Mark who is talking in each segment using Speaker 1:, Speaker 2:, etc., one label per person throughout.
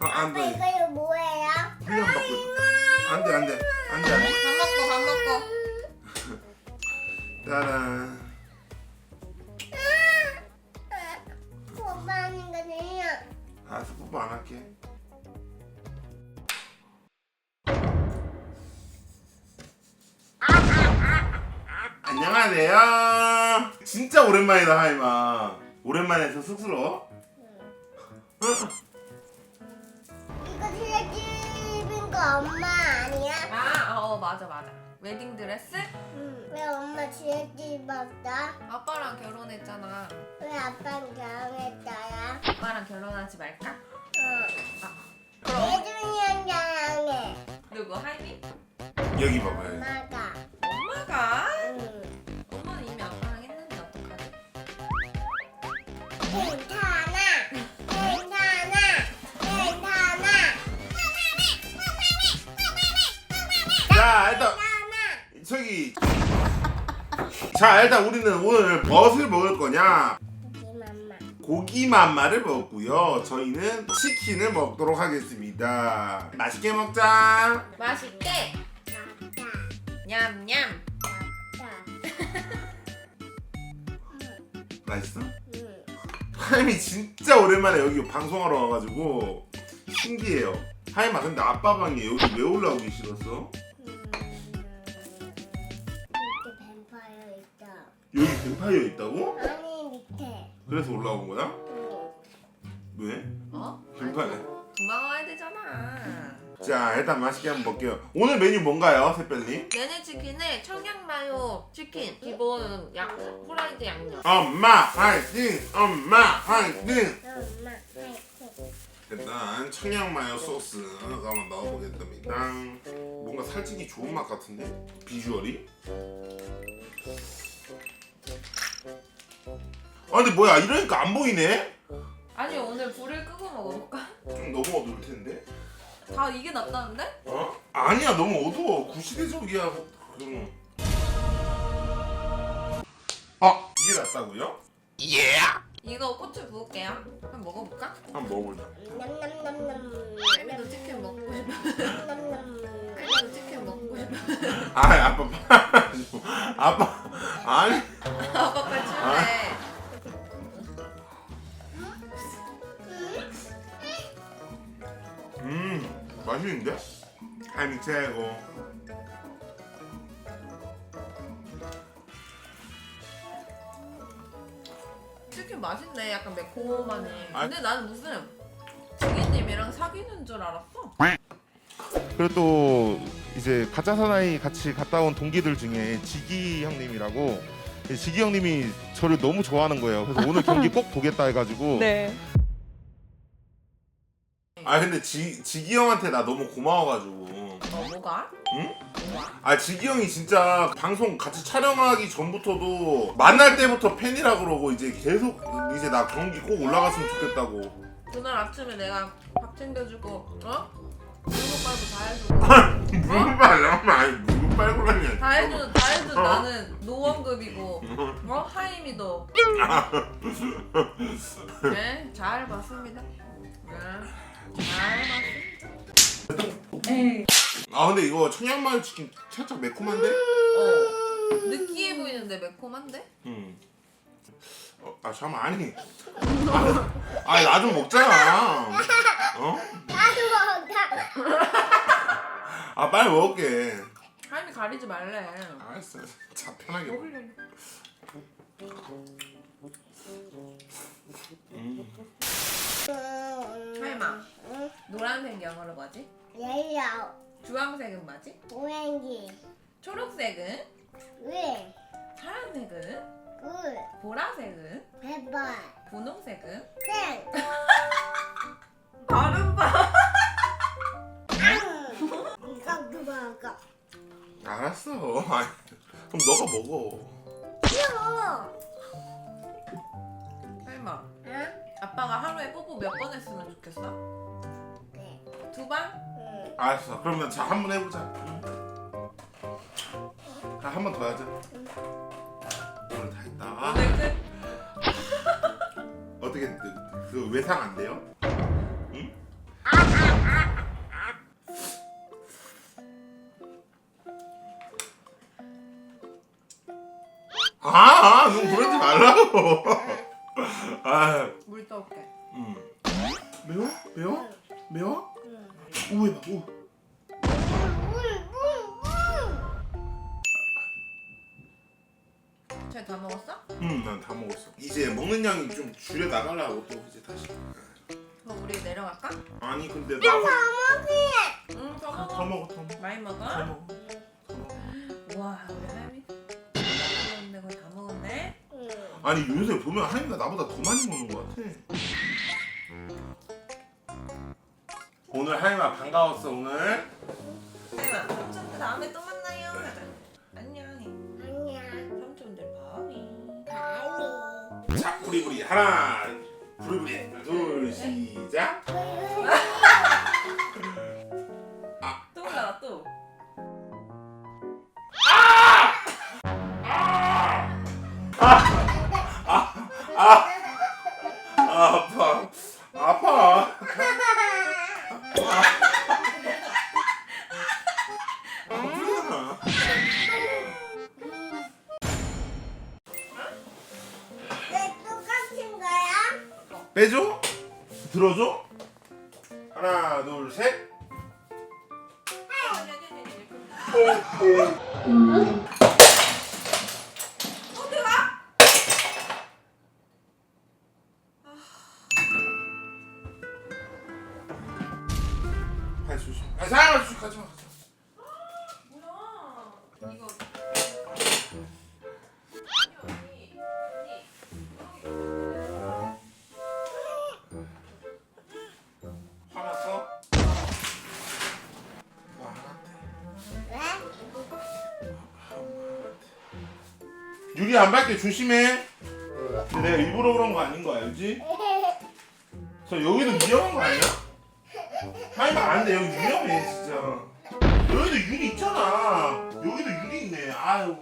Speaker 1: 아, 안
Speaker 2: 아빠
Speaker 1: 돼.
Speaker 2: 이거 뭐예요?
Speaker 1: 훈련 받고 있어. 안 돼, 안 돼. 안 돼. 안 돼.
Speaker 3: 밥 먹고 밥 먹고.
Speaker 1: 따란.
Speaker 2: 오빠 하는 거 돼요.
Speaker 1: 알았어, 뽀뽀 안 할게. 안녕하세요. 진짜 오랜만이다, 하이마. 오랜만에 해서 쑥스러워?
Speaker 2: 이 엄마 아니야?
Speaker 3: 아, 어 맞아 맞아. 웨딩 드레스?
Speaker 2: 응. 왜 엄마 실집 입었어?
Speaker 3: 아빠랑 결혼했잖아.
Speaker 2: 왜 아빠는 결혼했어요?
Speaker 3: 아빠랑 결혼하지 말까?
Speaker 2: 어.
Speaker 3: 그럼
Speaker 2: 예준이랑 결혼해.
Speaker 3: 누구 하이미?
Speaker 1: 여기 봐봐요.
Speaker 2: 엄마가.
Speaker 3: 엄마가?
Speaker 2: 응.
Speaker 3: 엄마는 이미 아빠랑 했는데 어떡하지?
Speaker 1: 자, 일단 우리는 오늘 무엇을 먹을 거냐? 고기 맘마를 먹고요. 저희는 치킨을 먹도록 하겠습니다. 맛있게 먹자.
Speaker 3: 맛있게. 냠냠.
Speaker 1: 맛있어?
Speaker 2: 응.
Speaker 1: 하임이 진짜 오랜만에 여기 방송하러 와가지고 신기해요. 하임아 근데 아빠 방에 여기 왜 올라오기 싫었어?
Speaker 2: 뱀파이어
Speaker 1: 있다고?
Speaker 2: 아니 밑에.
Speaker 1: 그래서 올라온 거야?
Speaker 2: 응.
Speaker 1: 왜?
Speaker 3: 어?
Speaker 1: 뱀파이어.
Speaker 3: 도망와야 되잖아.
Speaker 1: 자 일단 맛있게 한번 먹게요. 오늘 메뉴 뭔가요, 새별님?
Speaker 3: 내내 치킨에 청양 마요 치킨 기본 양 후라이드 양념.
Speaker 1: 엄마 화이팅! 엄마 화이팅!
Speaker 2: 엄마.
Speaker 1: 일단 청양 마요 소스 한번 넣어보겠습니다. 뭔가 살찌기 좋은 맛 같은데 비주얼이? 아 근데 뭐야 이러니까 안 보이네?
Speaker 3: 아니 오늘 불을 끄고 먹어볼까?
Speaker 1: 좀 너무 어두울 텐데?
Speaker 3: 다 이게 낫다는데?
Speaker 1: 어? 아니야 너무 어두워 구시대적이야 그럼 아 이게 낫다고요?
Speaker 3: 이거 고추 부을게요. 한번 먹어볼까?
Speaker 1: 한번 먹어보자
Speaker 2: 남남남남.
Speaker 3: 할미도 치킨 먹고 싶어. 할미도 치킨 먹고 싶어.
Speaker 1: 아 아빠 아빠 아니
Speaker 3: 치킨 맛있네. 약간 매콤하네.
Speaker 1: 아.
Speaker 3: 근데 나는 무슨 지기님이랑 사귀는 줄 알았어.
Speaker 4: 그리고 또 이제 가짜 사나이 같이 갔다 온 동기들 중에 지기 형님이라고 지기 형님이 저를 너무 좋아하는 거예요. 그래서 오늘 경기 꼭 보겠다 해가지고
Speaker 5: 네.
Speaker 1: 아 근데 지, 지기 형한테 나 너무 고마워가지고
Speaker 3: 어 뭐가?
Speaker 1: 응?
Speaker 3: 뭐가?
Speaker 1: 아 지기 형이 진짜 방송 같이 촬영하기 전부터도 만날 때부터 팬이라 그러고 이제 계속 이제 나 경기 꼭 올라갔으면 좋겠다고
Speaker 3: 그날 아침에 내가 밥 챙겨주고 어? 무릎 빨고 다 해주고
Speaker 1: 무슨 말이야? 아니 무슨 빨고라냐
Speaker 3: 다 해준 다 해준
Speaker 1: 어?
Speaker 3: 나는 노원급이고 어 하임이도 네잘 봤습니다 네잘 봤습니다
Speaker 1: 아 근데 이거 청양마요 치킨 살짝 매콤한데?
Speaker 3: 어 느끼해 보이는데 매콤한데
Speaker 1: 응. 어, 아 잠깐 아니 아니 나좀 먹잖아 어?
Speaker 2: 나도 먹자.
Speaker 1: 아 빨리 먹을게
Speaker 3: 하임이 가리지 말래
Speaker 1: 알았어 자 편하게 먹
Speaker 3: 먹으려고 하임아 노란색 영어로 뭐지?
Speaker 2: 옐로우.
Speaker 3: 주황색은 뭐지?
Speaker 2: 오렌지.
Speaker 3: 초록색은?
Speaker 2: 왜?
Speaker 3: 파란색은?
Speaker 2: 꿀.
Speaker 3: 보라색은?
Speaker 2: 페퍼.
Speaker 3: 분홍색은?
Speaker 2: 땡.
Speaker 3: 다른 봐
Speaker 2: 이거 먹어.
Speaker 1: 알았어 그럼 너가 먹어
Speaker 2: 귀여워.
Speaker 3: 하임아
Speaker 2: 응?
Speaker 3: 아빠가 하루에 뽀뽀 몇 번 했으면 좋겠어?
Speaker 2: 네.
Speaker 3: 두 번?
Speaker 1: 알았어. 그러면 자 한 번 해보자. 한 번 더 하자. 오늘 다 했다.
Speaker 3: 오늘 끝.
Speaker 1: 어떻게 그, 그 외상 안 돼요?
Speaker 2: 응? 아,
Speaker 1: 아, 좀 그러지 말라고. 아,
Speaker 3: 물 떠올게.
Speaker 1: 음. 매워? 매워?
Speaker 3: 쟤다 먹었어?
Speaker 1: 음, 난다 먹었어. 이제 먹는 양이 좀 줄여 나가려고 또 이제 다시.
Speaker 3: 그럼 우리 내려갈까?
Speaker 1: 아니 근데 나.
Speaker 3: 응, 더 먹어.
Speaker 1: 더 먹어, 더 먹어.
Speaker 3: 많이 먹어?
Speaker 1: 더 먹어. 더 먹어.
Speaker 3: 와, 우리 할미. 먹었는데 거의 다 먹었네.
Speaker 2: 응.
Speaker 1: 아니 요새 보면 하임이가 나보다 더 많이 먹는 것 같아. 오늘 하임아 반가웠어 오늘.
Speaker 3: 할미야, 삼촌 다음에 또 만나 자
Speaker 1: 부리부리. 하나, 부리부리 둘 시작. 빼줘? 들어줘? 하나, 둘, 셋. 발 조심. 아, 사랑아, 조심 가지 마. 가지 마. 유리 안 밟게 조심해. 근데 내가 일부러 그런 거 아닌 거 알지? 저 여기도 위험한 거 아니야? 하이면 안 돼. 여기 위험해 진짜. 여기도 유리 있잖아. 여기도 유리 있네. 아유.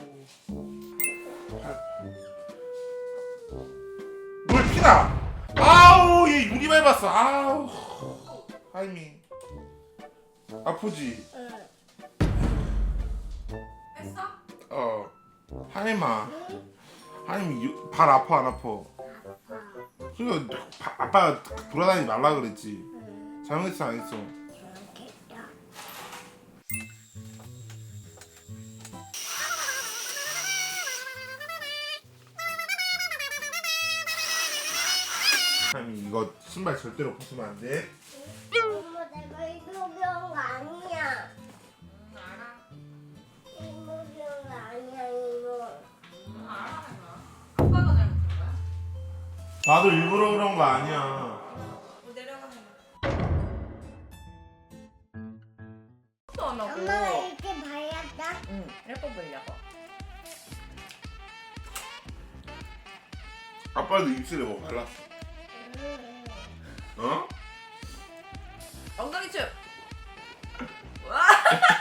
Speaker 1: 물 피나. 아우 얘 유리 밟았어. 아우. 하이미. 아프지?
Speaker 3: 했어?
Speaker 1: 어. 하이미 유- 발 아파 안 아파? 그러니까 바- 아빠가 돌아다니지 말라 그랬지. 잘못했어 안 했어? 하이미 이거 신발 절대로 벗으면 안 돼. 나도 일부러 그런 거 아니야.
Speaker 3: 어, 내려가, 할마. 또안 하고.
Speaker 2: 엄마가 이렇게 발랐다.
Speaker 3: 응, 예뻐 보이려고.
Speaker 1: 아빠도 입술에 뭐 발랐어?
Speaker 2: 응.
Speaker 1: 어?
Speaker 3: 엉덩이 춤.